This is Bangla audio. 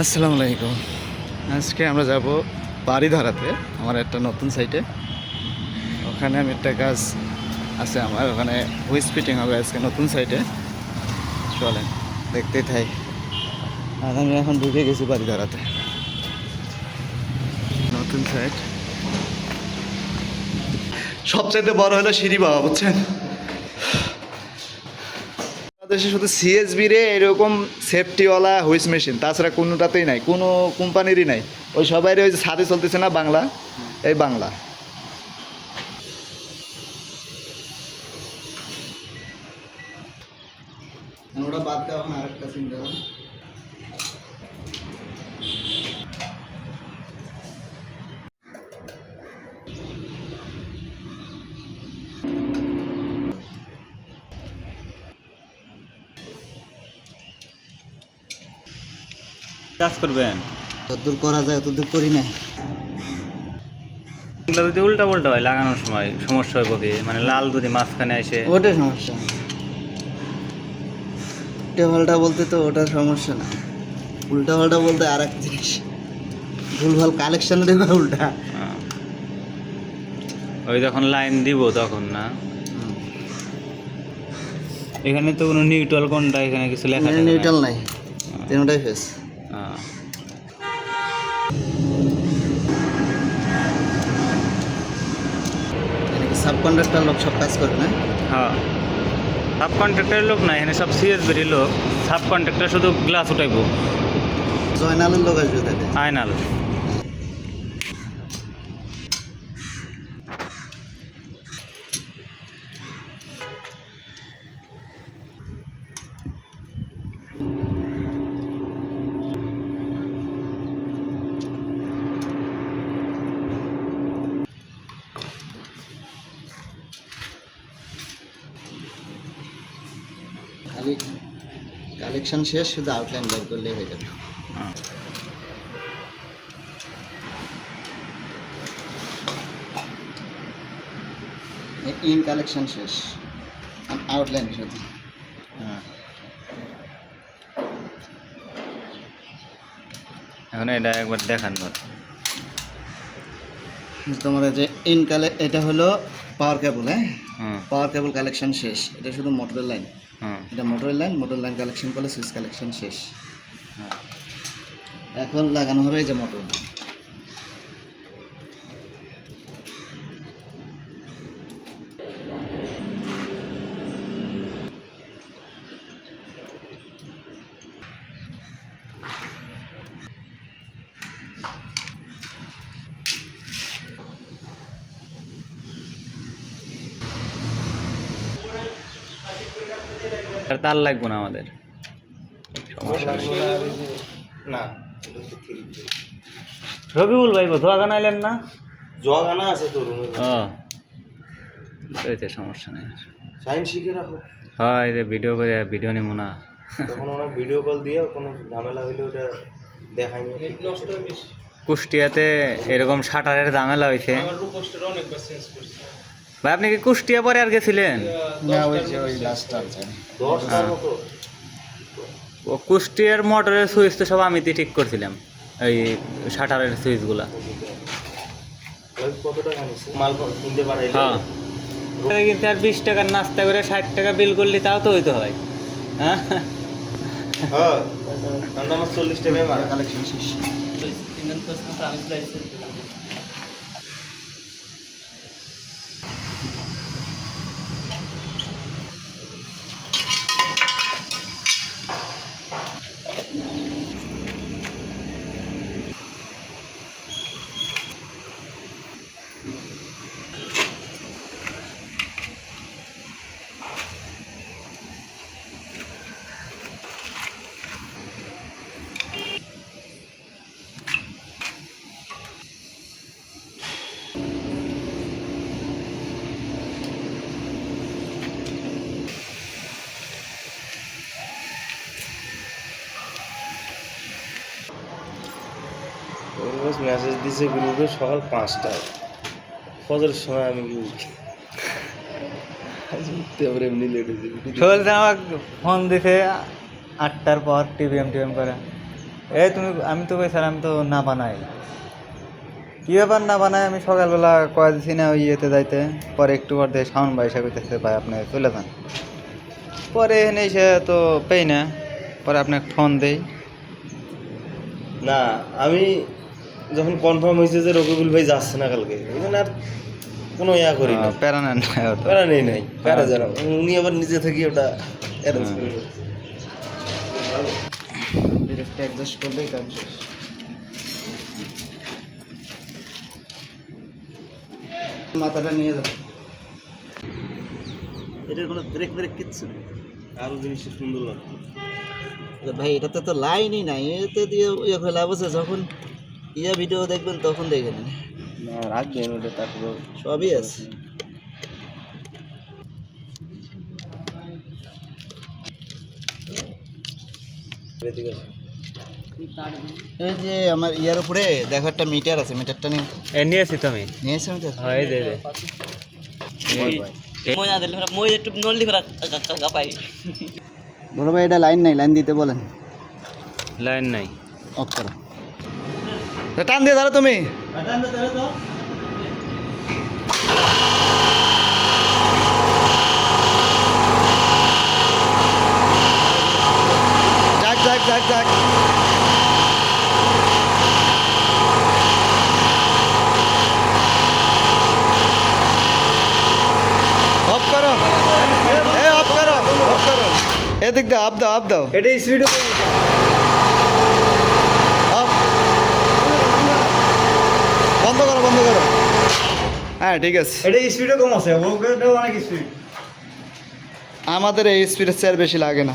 আসসালামু আলাইকুম। আজকে আমরা যাব বাড়ি ধরাতে আমার একটা নতুন সাইটে ওখানে আমি একটা কাজ আছে আমার, ওখানে হুইস ফিটিং হবে আজকে নতুন সাইটে চলেন, দেখতেই থাই। আর আমি এখন ঢুকে গেছি বাড়ি ধরাতে নতুন সাইট সবচাইতে বড় হলো সিঁড়ি বাবা, বুঝছেন? বাংলাদেশে শুধু সিএসবি রে এরকম সেফটিওয়ালা হুইস মেশিন তাছাড়া কোনোটাতেই নাই, কোনো কোম্পানিরই নাই। ওই সবাই ওই ছাদে চলতেছে না বাংলা? এই বাংলা। ওটা বাদ দেওয়া আরেকটা চিন্তা কাজ করবেন? যতদূর করা যায় ততদূর করি না। এগুলো যদি উল্টা উল্টা হয় লাগানোর সময় সমস্যা হবে কি? মানে লাল যদি মাঝখানে এসে ওটাই সমস্যা। উল্টা পাল্টা বলতে তো ওটার সমস্যা না। উল্টা পাল্টা বলতে আর এক জিনিস। ভুলভাল কালেকশন দেবে উল্টা। হ্যাঁ। ওই যখন লাইন দিব তখন না? এখানে তো কোনো নিউট্রাল কোনটা এখানে কিছু লেখা নিউট্রাল নাই। তিনটাই ফেস সাব কন্ডাক্টর লোক সব কাজ করে না? হ্যাঁ। সাব কন্ট্রাক্টরের লোক না এখানে সব সিএসবির লোক। সাব কন্ট্রাক্টর শুধু গ্লাস উঠাইব। জয়নালের লোক আসবে আয়নাল। খালি কালেকশন শেষ শুধু আউটলাইন বের করলেই হয়ে যাবে। ইন কালেকশন শেষ আউটলাইন শুধু হ্যাঁ। এখন এটা একবার দেখান তোমার যে ইন কালে এটা হলো পাওয়ার কেবল হ্যাঁ? পাওয়ার কেবল কালেকশন শেষ এটা শুধু মোটরের লাইন এটা মোটরের লাইন মোটর লাইন কালেকশন করলে সুইচ কালেকশন শেষ হ্যাঁ। এখন লাগানো হবে এই যে মোটর আর তার লাগবে না আমাদের। রবিউল ভাই ধোয়া গান আইলেন না? জগ আনা আছে তোর ও সমস্যা নেই। সাইন শিখে রাখো। হয় যে ভিডিও করে ভিডিও নিব না। তখন ওরা ভিডিও কল দিয়ে কোনো ঝামেলা হইলে ওটা দেখাই কুষ্টিয়াতে এরকম শাটারের ঝামেলা হয়েছে ভাই আপনি কি কুষ্টিয়া পরে আর গেছিলেন? না ওই যে ওই লাস্টটা দশটার মতো। ও কুষ্টিয়ার মোটরের সুইচ তো সব আমি ঠিক করছিলাম এই শাটারের সুইচগুলা। ওই কত টাকা নিচ্ছে মাল ক- কিনতে পারাইলে? হ্যাঁ। কিন্তু আর বিশ টাকার নাস্তা করে ষাট টাকা বিল করলে তাও তো হইতে হয়। হ্যাঁ। হ্যাঁ। চল্লিশ টাকায় মারা মেসেজ দিছে গ্রুপে সকাল পাঁচটায়। ফজরের সময় আমি লেট হয়েছে সোহেল ফোন দিছে আটটার পর টিভিএম টিভিএম করে। এই তুমি আমি তো কই স্যার আমি তো না বানাই। কি ব্যাপার না বানাই? আমি সকালবেলা কয়ে দিছি না ওই ইয়েতে যাইতে। পরে একটু পর দিয়ে সাউন্ড বাইসা কইতেছে ভাই আপনি চলে যান। পরে এখানে সে তো পেই না। পরে আপনাকে ফোন দেই। না আমি যখন কনফার্ম হয়েছে যে রকিবুল ভাই যাচ্ছে না কালকে ওই জন্য আর কোনো ইয়া করি না। প্যারা নেন না প্যারা নেই নাই প্যারা জানা উনি আবার নিজে থেকে ওটা করে ডিরেক্ট অ্যাডজাস্ট করলেই কাজ মাথাটা নিয়ে যাও। এটার কোনো ব্রেক ব্রেক কিচ্ছু নেই। আরও জিনিসটা সুন্দর লাগতো আরে ভাই এটাতে তো লাইনই নাই এতে দিয়ে ইয়ে করে লাভ আছে যখন ইয়া ভিডিও দেখবেন তখন দেখে নিন। না রাখবেন ওটা তারপর সবই আছে। এই যে আমার ইয়ার উপরে দেখো একটা মিটার আছে মিটারটা নিয়ে মিটার। হ্যাঁ এই এই যে। বড় ভাই এটা লাইন নাই লাইন দিতে বলেন। লাইন নাই। অফ করো। টান দিয়ে ধরো তুমি। যাক যাক যাক যাক। অফ এ, অফ করো অফ করো। এদিক দাও আপ দাও আপ দাও। এটা স্পিড অফ বন্ধ করো বন্ধ করো হ্যাঁ ঠিক আছে। এটা স্পিডও কম আছে অনেক স্পিড আমাদের এই স্পিডের চেয়ার বেশি লাগে না।